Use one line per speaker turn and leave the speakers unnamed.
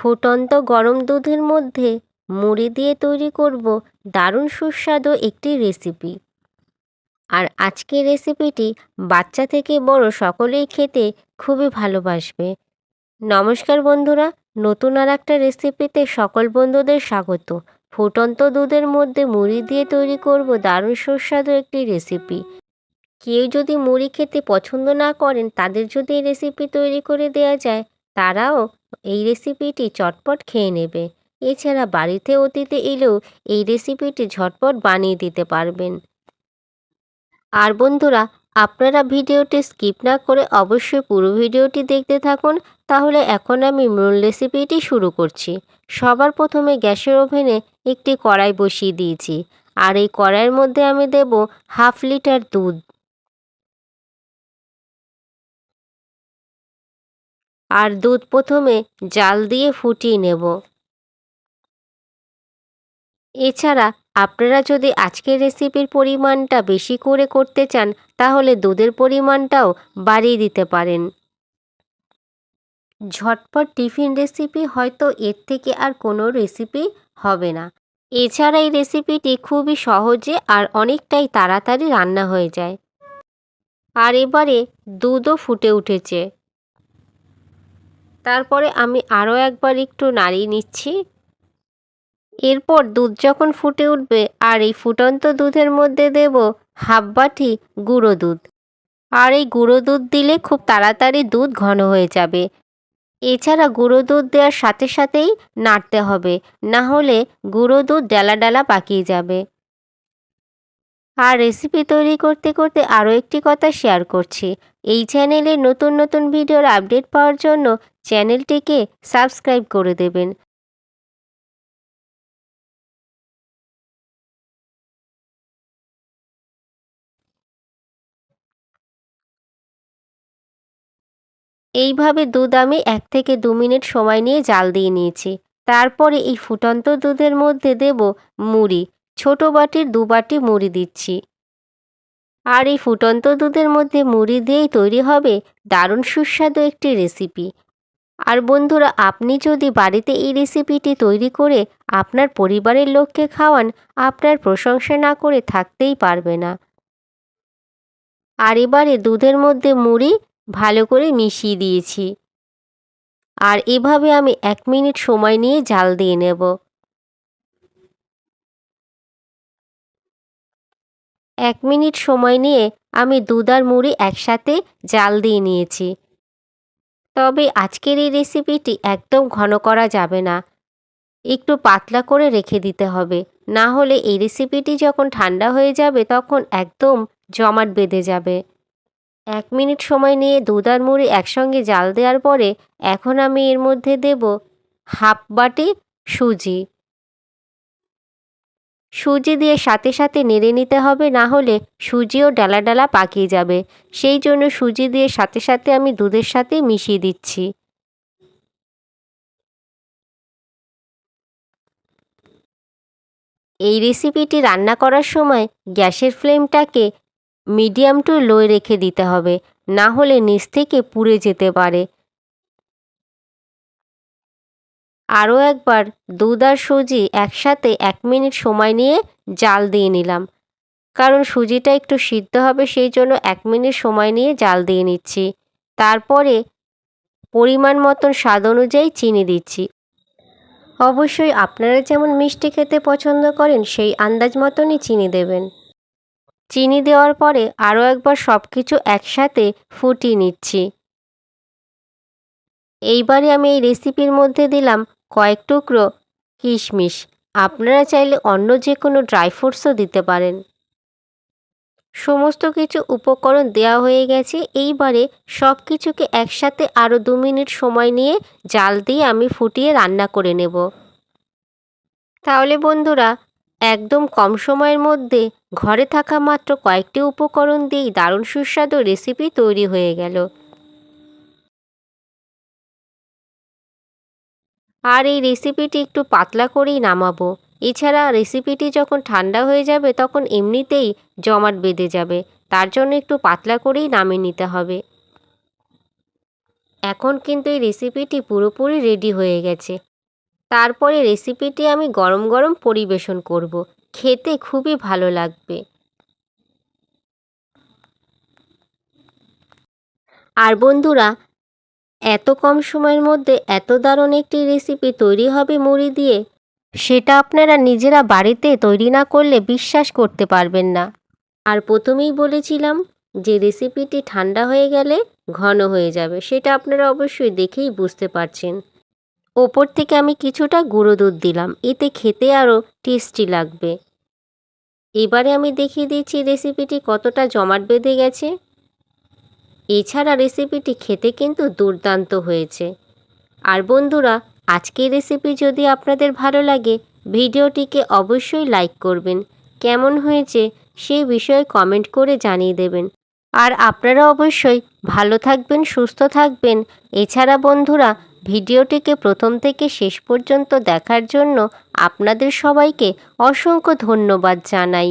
ফুটন্ত গরম দুধের মধ্যে মুড়ি দিয়ে তৈরি করব দারুণ সুস্বাদু একটি রেসিপি আর আজকের রেসিপিটি বাচ্চা থেকে বড় সকলেই খেতে খুবই ভালোবাসবে। নমস্কার বন্ধুরা, নতুন আর একটা রেসিপিতে সকল বন্ধুদের স্বাগত। ফুটন্ত দুধের মধ্যে মুড়ি দিয়ে তৈরি করব দারুণ সুস্বাদু একটি রেসিপি কেউ যদি মুড়ি খেতে পছন্দ না করেন, তাদের যদি এই রেসিপি তৈরি করে দেওয়া যায়, তারাও এই রেসিপিটি চটপট খেয়ে নেবে। এছাড়া বাড়িতে অতিথি এলেও এই রেসিপিটি ঝটপট বানিয়ে দিতে পারবেন। আর বন্ধুরা, আপনারা ভিডিওটি স্কিপ না করে অবশ্যই পুরো ভিডিওটি দেখতে থাকুন, তাহলে এখন আমি মূল রেসিপিটি শুরু করছি। সবার প্রথমে গ্যাসের ওভেনে একটি কড়াই বসিয়ে দিয়েছি। আর এই কড়াইয়ের মধ্যে আমি দেব হাফ লিটার দুধ। আর দুধ প্রথমে জাল দিয়ে ফুটিয়ে নেব। এছাড়া আপনারা যদি আজকের রেসিপির পরিমাণটা বেশি করে করতে চান, তাহলে দুধের পরিমাণটাও বাড়িয়ে দিতে পারেন। ঝটপট টিফিন রেসিপি হয়তো এর থেকে আর কোনো রেসিপি হবে না। এছাড়া এই রেসিপিটি খুবই সহজে আর অনেকটাই তাড়াতাড়ি রান্না হয়ে যায়। আর এবারে দুধও ফুটে উঠেছে। তারপরে আমি আরও একবার একটু নাড়িয়ে নিচ্ছি। এরপর দুধ যখন ফুটে উঠবে, আর এই ফুটন্ত দুধের মধ্যে দেব হাফ বাটি গুঁড়ো দুধ। আর এই গুঁড়ো দুধ দিলে খুব তাড়াতাড়ি দুধ ঘন হয়ে যাবে। এছাড়া গুঁড়ো দুধ দেওয়ার সাথে সাথেই নাড়তে হবে, না হলে গুঁড়ো দুধ ডালা ডালা পাকিয়ে যাবে। আর রেসিপি তৈরি করতে করতে আরও একটি কথা শেয়ার করছি। এই চ্যানেলে নতুন নতুন ভিডিওর আপডেট পাওয়ার জন্য চ্যানেলটিকে সাবস্ক্রাইব করে দেবেন। এইভাবে দুধ আমি এক থেকে দু মিনিট সময় নিয়ে জাল দিয়ে নিয়েছি। তারপরে এই ফুটন্ত দুধের মধ্যে দেব মুড়ি। ছোট বাটির দু বাটি মুড়ি দিচ্ছি। আর এই ফুটন্ত দুধের মধ্যে মুড়ি দিয়েই তৈরি হবে দারুণ সুস্বাদু একটি রেসিপি। আর বন্ধুরা, আপনি যদি বাড়িতে এই রেসিপিটি তৈরি করে আপনার পরিবারের লোককে খাওয়ান, আপনার প্রশংসা না করে থাকতেই পারবে না। আর এবারে দুধের মধ্যে মুড়ি ভালো করে মিশিয়ে দিয়েছি। আর এভাবে আমি এক মিনিট সময় নিয়ে জাল দিয়ে নেব। এক মিনিট সময় নিয়ে আমি দুধ আর মুড়ি একসাথে জাল দিয়ে নিয়েছি। তবে আজকের এই রেসিপিটি একদম ঘন করা যাবে না। একটু পাতলা করে রেখে দিতে হবে। না হলে এই রেসিপিটি যখন ঠান্ডা হয়ে যাবে তখন একদম জমাট বেঁধে যাবে। এক মিনিট সময় নিয়ে দুধ আর মুড়ি একসঙ্গে জাল দেওয়ার পরে এখন আমি এর মধ্যে দেব হাফ বাটি সুজি। সুজি দিয়ে সাথে সাথে নেড়ে নিতে হবে, না হলে সুজিও ডালা ডালা পাকিয়ে যাবে। সেই জন্য সুজি দিয়ে সাথে সাথে আমি দুধের সাথে মিশিয়ে দিচ্ছি। এই রেসিপিটি রান্না করার সময় গ্যাসের ফ্লেমটাকে মিডিয়াম টু লোয়ে রেখে দিতে হবে, না হলে নিচ থেকে পুড়ে যেতে পারে। আরও একবার দুধ আর সুজি একসাথে এক মিনিট সময় নিয়ে জাল দিয়ে নিলাম। কারণ সুজিটা একটু সিদ্ধ হবে সেই জন্য এক মিনিট সময় নিয়ে জাল দিয়ে নিচ্ছি। তারপরে পরিমাণ মতন স্বাদ অনুযায়ী চিনি দিচ্ছি। অবশ্যই আপনারা যেমন মিষ্টি খেতে পছন্দ করেন, সেই আন্দাজ মতনই চিনি দেবেন। চিনি দেওয়ার পরে আরও একবার সব কিছু একসাথে ফুটিয়ে নিচ্ছি। এইবারে আমি এই রেসিপির মধ্যে দিলাম কয়েক টুকরো কিশমিশ। আপনারা চাইলে অন্য যে কোনো ড্রাই ফ্রুটসও দিতে পারেন। সমস্ত কিছু উপকরণ দেওয়া হয়ে গেছে। এইবারে সব কিছুকে একসাথে আরও দু মিনিট সময় নিয়ে জাল দিয়ে আমি ফুটিয়ে রান্না করে নেব। তাহলে বন্ধুরা, একদম কম সময়ের মধ্যে ঘরে থাকা মাত্র কয়েকটি উপকরণ দিয়েই দারুণ সুস্বাদু রেসিপি তৈরি হয়ে গেল। আর এই রেসিপিটি একটু পাতলা করেই নামাবো। এছাড়া রেসিপিটি যখন ঠান্ডা হয়ে যাবে, তখন এমনিতেই জমাট বেঁধে যাবে। তার জন্য একটু পাতলা করেই নামিয়ে নিতে হবে। এখন কিন্তু এই রেসিপিটি পুরোপুরি রেডি হয়ে গেছে। তারপরে রেসিপিটি আমি গরম গরম পরিবেশন করব। খেতে খুবই ভালো লাগবে। আর বন্ধুরা এত কম সময়ের মধ্যে এত দারুণ একটি রেসিপি তৈরি হবে মুড়ি দিয়ে, সেটা আপনারা নিজেরা বাড়িতে তৈরি না করলে বিশ্বাস করতে পারবেন না। আর প্রথমেই বলেছিলাম যে রেসিপিটি ঠান্ডা হয়ে গেলে ঘন হয়ে যাবে, সেটা আপনারা অবশ্যই দেখেই বুঝতে পারছেন। ওপর থেকে আমি কিছুটা গুঁড়ো দুধ দিলাম, এতে খেতে আরও টেস্টি লাগবে। এবারে আমি দেখিয়ে দিচ্ছি রেসিপিটি কতটা জমাট বেঁধে গেছে। এছাড়া রেসিপিটি খেতে কিন্তু দুর্দান্ত হয়েছে। আর বন্ধুরা, আজকের রেসিপি যদি আপনাদের ভালো লাগে, ভিডিওটিকে অবশ্যই লাইক করবেন। কেমন হয়েছে সেই বিষয়ে কমেন্ট করে জানিয়ে দেবেন। আর আপনারা অবশ্যই ভালো থাকবেন, সুস্থ থাকবেন। এছাড়া বন্ধুরা, ভিডিওটিকে প্রথম থেকে শেষ পর্যন্ত দেখার জন্য আপনাদের সবাইকে অসংখ্য ধন্যবাদ জানাই।